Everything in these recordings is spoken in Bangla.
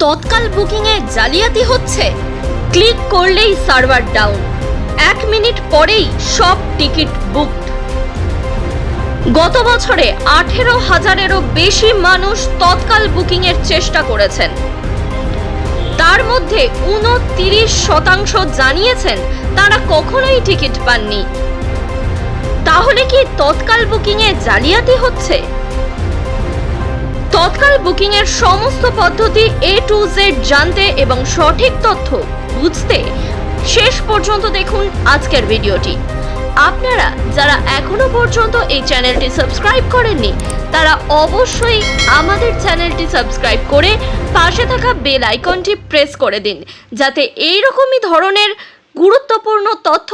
তৎকাল বুকিংয়ে জালিয়াতি হচ্ছে। ক্লিক করলেই সার্ভার ডাউন। এক মিনিট পরেই সব টিকিট বুকড। গত বছরে আঠেরো হাজারেরও বেশি মানুষ তৎকাল বুকিংয়ের চেষ্টা করেছেন। তার মধ্যে উনতিরিশ শতাংশ জানিয়েছেন তারা কখনোই টিকিট পাননি। তাহলে কি তৎকাল বুকিংয়ে জালিয়াতি হচ্ছে? তৎকাল বুকিং এর সমস্ত পদ্ধতি এ টু জেড জানতে এবং সঠিক তথ্য বুঝতে শেষ পর্যন্ত দেখুন আজকের ভিডিওটি। আপনারা যারা এখনও পর্যন্ত এই চ্যানেলটি সাবস্ক্রাইব করেননি, তারা অবশ্যই আমাদের চ্যানেলটি সাবস্ক্রাইব করে পাশে থাকা বেল আইকনটি প্রেস করে দিন, যাতে এই রকমই ধরনের গুরুত্বপূর্ণ তথ্য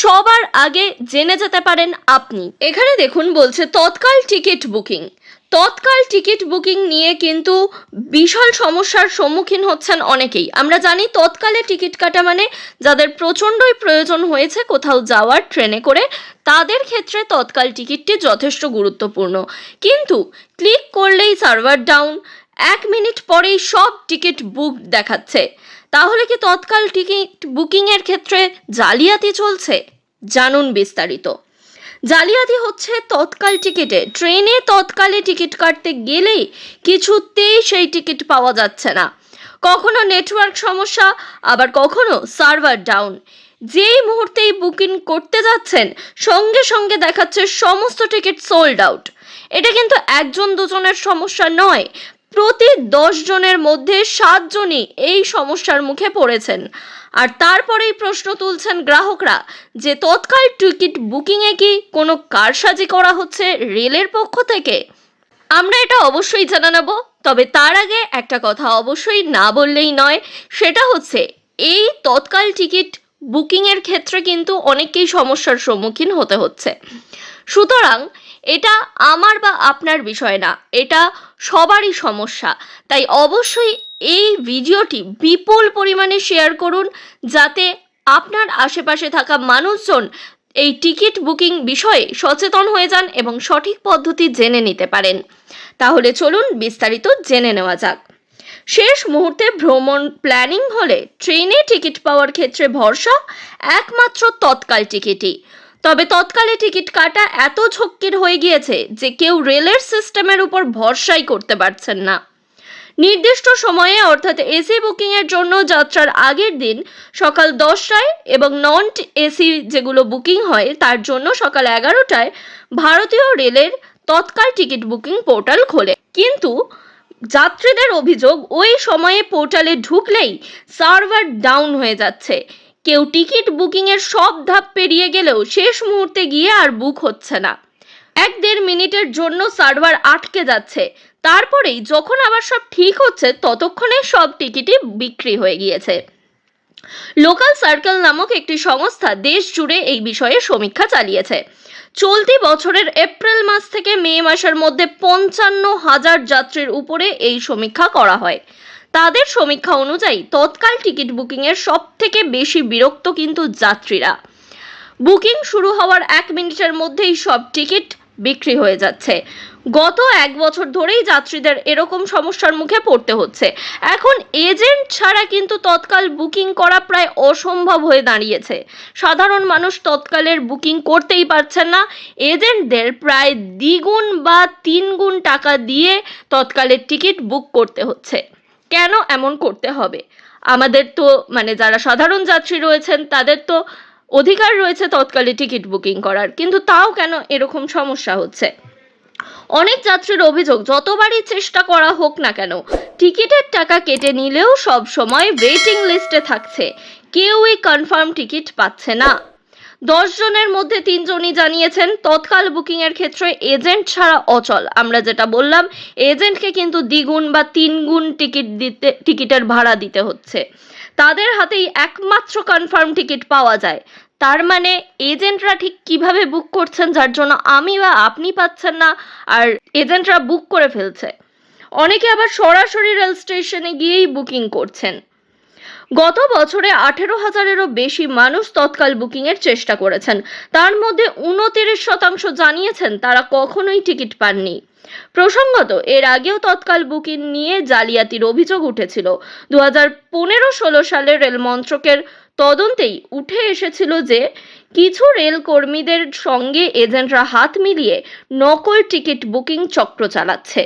সবার আগে জেনে যেতে পারেন আপনি। এখানে দেখুন বলছে, Tatkal ticket booking. Tatkal ticket booking নিয়ে কিন্তু বিশাল সমস্যার সম্মুখীন হচ্ছেন অনেকেই। আমরা জানি তৎকালে টিকিট কাটা মানে যাদের প্রচণ্ডই প্রয়োজন হয়েছে কোথাও যাওয়ার ট্রেনে করে, তাদের ক্ষেত্রে তৎকাল টিকিটটি যথেষ্ট গুরুত্বপূর্ণ। কিন্তু ক্লিক করলেই সার্ভার ডাউন, এক মিনিট পরেই সব টিকিট বুক দেখাচ্ছে। তাহলে কি তৎকাল টিকিট বুকিংয়ের ক্ষেত্রে জালিয়াতি চলছে? জানুন বিস্তারিত। জালিয়াতি হচ্ছে তৎকাল টিকিটে। ট্রেনে তৎকালে টিকিট কাটতে গেলেই কিছুতেই সেই টিকিট পাওয়া যাচ্ছে না। কখনো নেটওয়ার্ক সমস্যা, আবার কখনো সার্ভার ডাউন। যেই মুহূর্তেই বুকিং করতে যাচ্ছেন, সঙ্গে সঙ্গে দেখাচ্ছে সমস্ত টিকিট সোল্ড আউট। এটা কিন্তু একজন দুজনের সমস্যা নয় প্রতি দশ জনের মধ্যে সাতজনই এই সমস্যার মুখে পড়েছেন। আর তারপরেই প্রশ্ন তুলছেন গ্রাহকরা যে তৎকাল টিকিট বুকিংয়ে কি কোনো কারসাজি করা হচ্ছে রেলের পক্ষ থেকে? আমরা এটা অবশ্যই জানা নেব তবে তার আগে একটা কথা অবশ্যই না বললেই নয়, সেটা হচ্ছে এই তৎকাল টিকিট বুকিংয়ের ক্ষেত্রে কিন্তু অনেককেই সমস্যার সম্মুখীন হতে হচ্ছে। সুতরাং এটা আমার বা আপনার বিষয় না, এটা সবারই সমস্যা। তাই অবশ্যই এই ভিডিওটি বিপুল পরিমাণে শেয়ার করুন যাতে আপনার আশেপাশে থাকা মানুষজন এই টিকিট বুকিং বিষয়ে সচেতন হয়ে যান এবং সঠিক পদ্ধতি জেনে নিতে পারেন। তাহলে চলুন বিস্তারিত জেনে নেওয়া যাক। শেষ মুহূর্তে ভ্রমণ প্ল্যানিং হলে ট্রেনে টিকিট পাওয়ার ক্ষেত্রে ভরসা একমাত্র তৎকাল টিকিটই তবে তৎকালে টিকিট কাটা এত ঝক্কির হয়ে গিয়েছে যে কেউ রেলের সিস্টেমের উপর ভরসাই করতে পারছেন না। নির্দিষ্ট সময়ে অর্থাৎ এসি বুকিংয়ের জন্য যাত্রার আগের দিন সকাল দশটায় এবং নন এসি যেগুলো বুকিং হয় তার জন্য সকাল এগারোটায় ভারতীয় রেলের তৎকাল টিকিট বুকিং পোর্টাল খোলে। কিন্তু যাত্রীদের অভিযোগ ওই সময়ে পোর্টালে ঢুকলেই সার্ভার ডাউন হয়ে যাচ্ছে। কেউ টিকিট বুকিংয়ের সব ধাপ পেরিয়ে গেলেও শেষ মুহূর্তে গিয়ে আর বুক হচ্ছে না। এক দেড় মিনিটের জন্য সার্ভার আটকে যাচ্ছে। তারপরেই যখন আবার সব ঠিক হচ্ছে, ততক্ষণে সব টিকিটই বিক্রি হয়ে গিয়েছে। লোকাল সার্কেল নামক একটি সংস্থা দেশ জুড়ে এই বিষয়ে সমীক্ষা চালিয়েছে। চলতি বছরের এপ্রিল মাস থেকে মে মাসের মধ্যে পঞ্চান্ন হাজার যাত্রীর উপরে এই সমীক্ষা করা হয়। তাদের সমীক্ষা অনুযায়ী তৎকাল টিকিট বুকিংয়ের সব থেকে বেশি বিরক্ত কিন্তু যাত্রীরা। বুকিং শুরু হওয়ার এক মিনিটের মধ্যেই সব টিকিট বিক্রি হয়ে যাচ্ছে। গত এক বছর ধরেই যাত্রীদের এরকম সমস্যার মুখে পড়তে হচ্ছে। এখন এজেন্ট ছাড়া কিন্তু তৎকাল বুকিং করা প্রায় অসম্ভব হয়ে দাঁড়িয়েছে। সাধারণ মানুষ তৎকালের বুকিং করতেই পারছেন না। এজেন্টদের প্রায় দ্বিগুণ বা তিনগুণ টাকা দিয়ে তৎকালের টিকিট বুক করতে হচ্ছে। কেন এমন করতে হবে? আমাদের তো মানে যারা সাধারণ যাত্রী রয়েছেন, তাদের তো অধিকার রয়েছে তৎকালে টিকিট বুকিং করার। কিন্তু তাও কেন এরকম সমস্যা হচ্ছে? অনেক যাত্রীর অভিযোগ, যতবারই চেষ্টা করা হোক না কেন, টিকিটের টাকা কেটে নিলেও সব সময় ওয়েটিং লিস্টে থাকছে। কেউই কনফার্ম টিকিট পাচ্ছে না। দশ জনের মধ্যে তিনজনই জানিয়েছেন, তৎকাল বুকিং এর ক্ষেত্রে এজেন্ট ছাড়া অচল। আমরা যেটা বললাম এজেন্টকে কিন্তু দ্বিগুণ বা তিনগুণ টিকিট দিতে, টিকিটের ভাড়া দিতে হচ্ছে। তাদের হাতেই একমাত্র কনফার্ম টিকিট পাওয়া যায়। তার মানে এজেন্টরা ঠিক কীভাবে বুক করছেন, যার জন্য আমি বা আপনি পাচ্ছেন না, আর এজেন্টরা বুক করে ফেলছে। অনেকে আবার সরাসরি রেল স্টেশনে গিয়েই বুকিং করছেন। গত বছরে আঠেরো হাজারেরও বেশি মানুষ তৎকাল বুকিংয়ের চেষ্টা করেছেন। তার মধ্যে উনতিরিশ শতাংশ জানিয়েছেন তারা কখনোই টিকিট পাননি। প্রসঙ্গত, এর আগেও তৎকাল বুকিং নিয়ে জালিয়াতির অভিযোগ উঠেছিল। দু হাজার পনেরো ষোলো সালে রেল মন্ত্রকের তদন্তেই উঠে এসেছিল যে কিছু রেল কর্মীদের সঙ্গে এজেন্টরা হাত মিলিয়ে নকল টিকিট বুকিং চক্র চালাচ্ছে।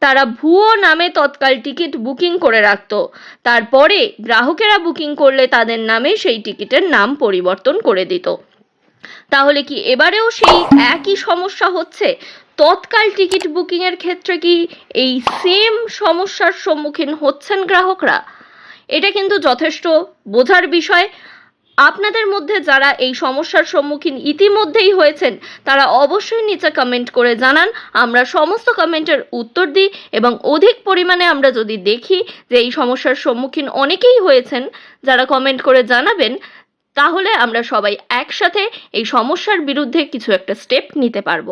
তারা ভুয়ো নামে তৎকাল টিকিট বুকিং করে রাখত। তারপরে গ্রাহকেরা বুকিং করলে তাদের নামে সেই টিকিটের নাম পরিবর্তন করে দিত। তাহলে কি এবারেও সেই একই সমস্যা হচ্ছে? তৎকাল টিকিট বুকিংয়ের ক্ষেত্রে কি এই সেম সমস্যার সম্মুখীন হচ্ছেন গ্রাহকরা? এটা কিন্তু যথেষ্ট বোঝার বিষয়। আপনাদের মধ্যে যারা এই সমস্যার সম্মুখীন ইতিমধ্যেই হয়েছেন, তারা অবশ্যই নিচে কমেন্ট করে জানান। আমরা সমস্ত কমেন্টের উত্তর দিই এবং অধিক পরিমাণে আমরা যদি দেখি যে এই সমস্যার সম্মুখীন অনেকেই হয়েছেন, যারা কমেন্ট করে জানাবেন, তাহলে আমরা সবাই একসাথে এই সমস্যার বিরুদ্ধে কিছু একটা স্টেপ নিতে পারব।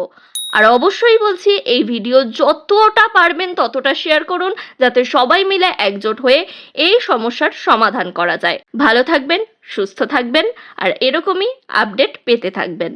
আর অবশ্যই বলছি, এই ভিডিও যতটা পারবেন ততটা শেয়ার করুন, যাতে সবাই মিলে একজোট হয়ে এই সমস্যার সমাধান করা যায়। ভালো থাকবেন, সুস্থ থাকবেন, আর এরকমই আপডেট পেতে থাকবেন।